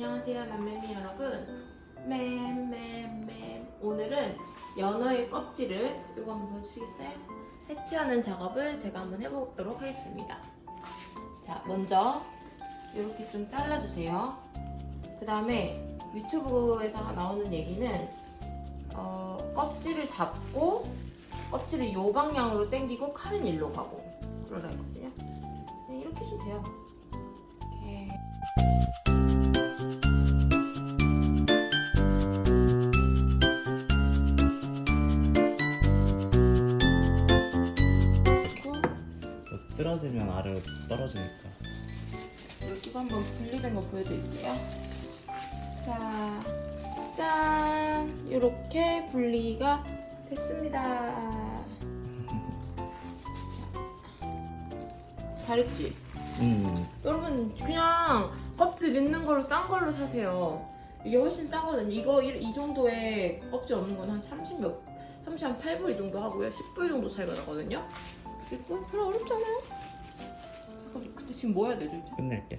안녕하세요 남매미 여러분. 맴맴맴. 오늘은 연어의 껍질을 이거 한번 보여주시겠어요? 해치하는 작업을 제가 한번 해보도록 하겠습니다. 자 먼저 이렇게 좀 잘라주세요. 그 다음에 유튜브에서 나오는 얘기는 어, 껍질을 잡고 껍질을 요 방향으로 당기고 칼은 일로 가고 그러라 했거든요. 네, 이렇게 해도 돼요. 이렇게. 쓰러지면 아래로 떨어지니까. 여기가 한번 분리된 거 보여드릴게요. 자, 짠! 이렇게 분리가 됐습니다. 자, 잘했지? 음. 여러분 그냥 껍질 있는 걸로 싼 걸로 사세요. 이게 훨씬 싸거든요. 이거 이, 이 정도의 껍질 없는 건 한 30 몇, 30 한 8불 이 정도 하고요. 10불 정도 차이가 나거든요. 그리고 별로 어렵잖아요. 근데 지금 뭐 해야 되죠? 이제? 끝낼게.